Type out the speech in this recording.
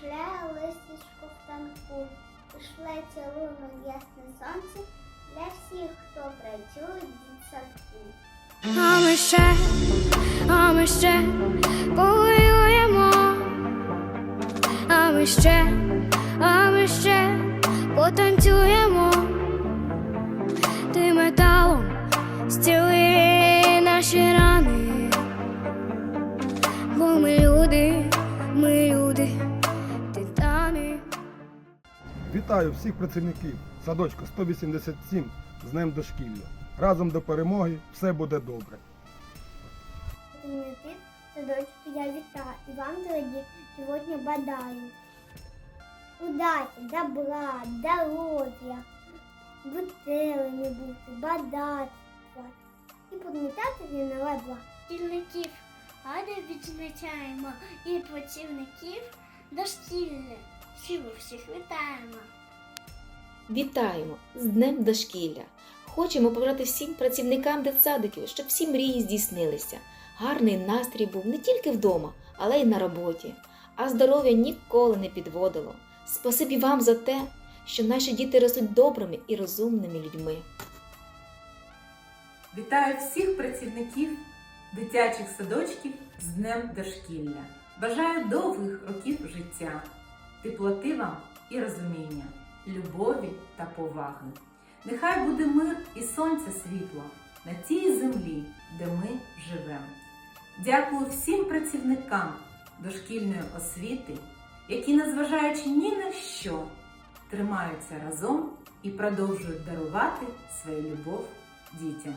кружляє листячко в танку, Пішлеться лунок ясне сонце для всіх, хто працює в дитсадку. А ми ще, а ми ще повоюємо, а ми ще, а ми ще потанцюємо, ти металом стіли. Вітаю всіх працівників садочка 187 з Днем дошкілля. Разом до перемоги все буде добре. Працівники садочку я вітаю і вам, дорогі, сьогодні бадаю. Удачі, добра, здоров'я, веселими бути, багатства і пам'ятати війнове благ. Шкільників гарно відзначаємо і працівників дошкілля. Всіх всіх вітаємо. Вітаємо з Днем дошкілля! Хочемо побажати всім працівникам дитсадиків, щоб всі мрії здійснилися. Гарний настрій був не тільки вдома, але й на роботі, а здоров'я ніколи не підводило. Спасибі вам за те, що наші діти ростуть добрими і розумними людьми. Вітаю всіх працівників дитячих садочків з Днем дошкілля. Бажаю довгих років життя, теплоти вам і розуміння, любові та поваги. Нехай буде мир і сонце світло на тій землі, де ми живемо. Дякую всім працівникам дошкільної освіти, які, незважаючи ні на що, тримаються разом і продовжують дарувати свою любов дітям.